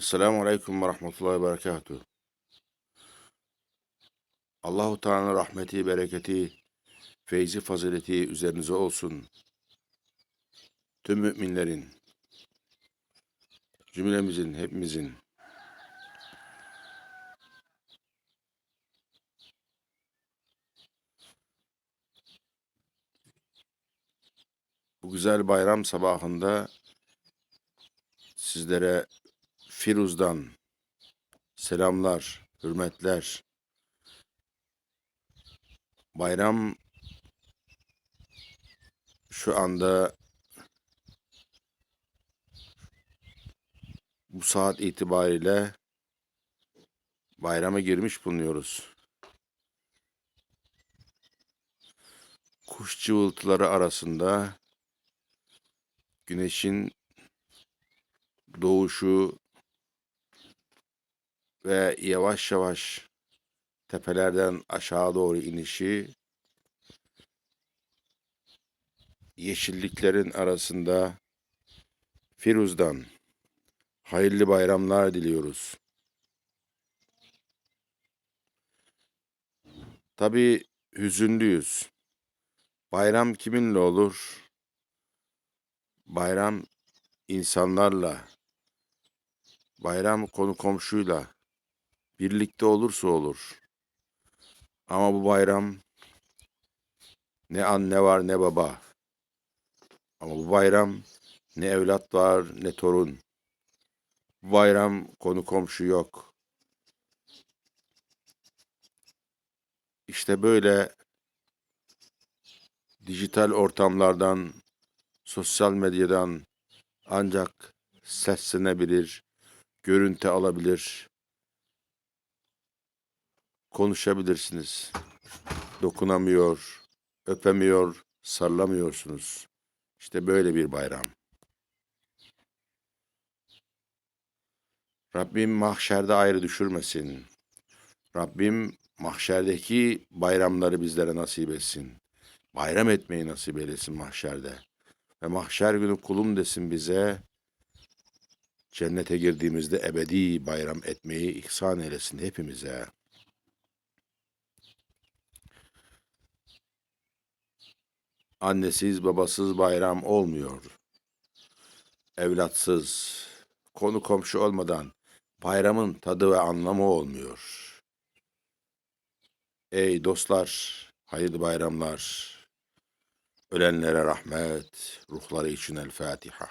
Esselamu Aleyküm ve Rahmetullahi ve Berekatuhu. Allahu Teala'nın rahmeti, bereketi, feyzi, fazileti üzerinize olsun. Tüm müminlerin, cümlemizin, hepimizin. Bu güzel bayram sabahında sizlere Firuz'dan selamlar, hürmetler. Bayram şu anda bu saat itibariyle bayrama girmiş bulunuyoruz. Kuş cıvıltıları arasında güneşin doğuşu ve yavaş yavaş tepelerden aşağı doğru inişi yeşilliklerin arasında Firuz'dan hayırlı bayramlar diliyoruz. Tabii hüzünlüyüz. Bayram kiminle olur? Bayram insanlarla, bayram konu komşuyla birlikte olursa olur. Ama bu bayram ne anne var ne baba. Ama bu bayram ne evlat var ne torun. Bu bayram konu komşu yok. İşte böyle dijital ortamlardan, sosyal medyadan ancak seslenebilir, görüntü alabilir, konuşabilirsiniz. Dokunamıyor, öpemiyor, sarılamıyorsunuz. İşte böyle bir bayram. Rabbim mahşerde ayrı düşürmesin. Rabbim mahşerdeki bayramları bizlere nasip etsin. Bayram etmeyi nasip eylesin mahşerde. Ve mahşer günü kulum desin bize, cennete girdiğimizde ebedi bayram etmeyi ihsan eylesin hepimize. Annesiz babasız bayram olmuyor. Evlatsız, konu komşu olmadan bayramın tadı ve anlamı olmuyor. Ey dostlar, hayırlı bayramlar. Ölenlere rahmet, ruhları için el Fatiha.